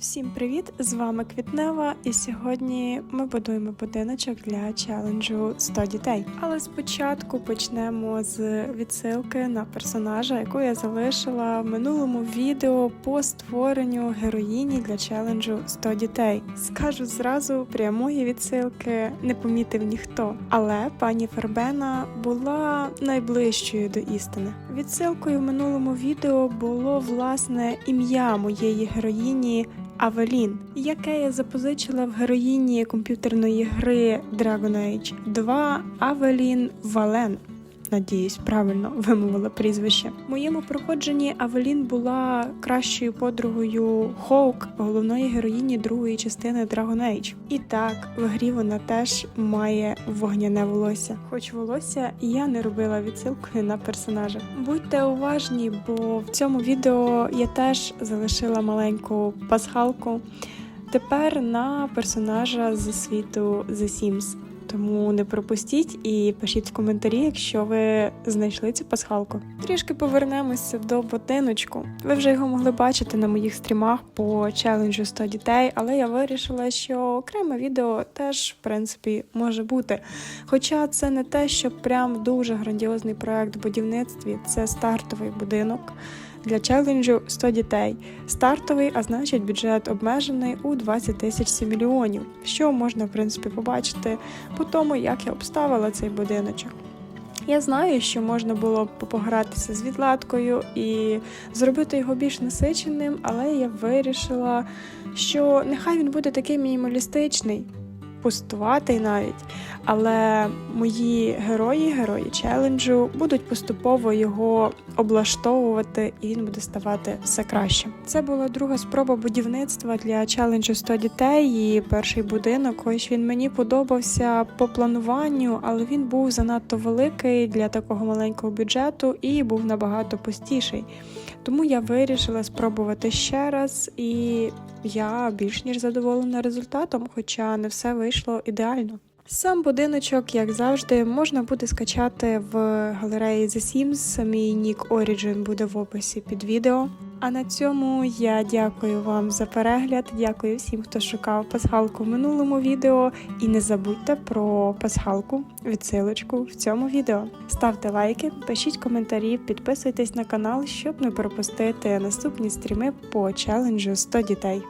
Всім привіт! З вами Квітнева, і сьогодні ми будуємо будиночок для челенджу 100 дітей. Але спочатку почнемо з відсилки на персонажа, яку я залишила в минулому відео по створенню героїні для челенджу 100 дітей. Скажу зразу, прямої відсилки не помітив ніхто. Але пані Фербена була найближчою до істини. Відсилкою в минулому відео було власне ім'я моєї героїні. Авелін, яке я запозичила в героїні комп'ютерної гри Dragon Age 2 Авелін Вален. Надіюсь, правильно вимовила прізвище. В моєму проходженні Авелін була кращою подругою Хоук, головної героїні другої частини Dragon Age. І так, в грі вона теж має вогняне волосся. Хоч волосся я не робила відсилкою на персонажа. Будьте уважні, бо в цьому відео я теж залишила маленьку пасхалку. Тепер на персонажа з світу The Sims. Тому не пропустіть і пишіть в коментарі, якщо ви знайшли цю пасхалку. Трішки повернемося до будиночку. Ви вже його могли бачити на моїх стрімах по челенджу 100 дітей, але я вирішила, що окреме відео теж в принципі може бути. Хоча це не те, що прям дуже грандіозний проект в будівництві, це стартовий будинок. Для челенджу 100 дітей. Стартовий, а значить бюджет обмежений у 20 тисяч мільйонів, що можна в принципі побачити по тому, як я обставила цей будиночок. Я знаю, що можна було б погратися з відладкою і зробити його більш насиченим, але я вирішила, що нехай він буде такий мінімалістичний, пустуватий навіть. Але мої герої, герої челенджу, будуть поступово його облаштовувати, і він буде ставати все краще. Це була друга спроба будівництва для челенджу 100 дітей. І перший будинок, ось він мені подобався по плануванню, але він був занадто великий для такого маленького бюджету і був набагато пустіший. Тому я вирішила спробувати ще раз, і я більш ніж задоволена результатом, хоча не все вийшло ідеально. Сам будиночок, як завжди, можна буде скачати в галереї The Sims. Мій нік Origin буде в описі під відео. А на цьому я дякую вам за перегляд. Дякую всім, хто шукав пасхалку в минулому відео. І не забудьте про пасхалку, відсилочку в цьому відео. Ставте лайки, пишіть коментарі, підписуйтесь на канал, щоб не пропустити наступні стріми по челенджу 100 дітей.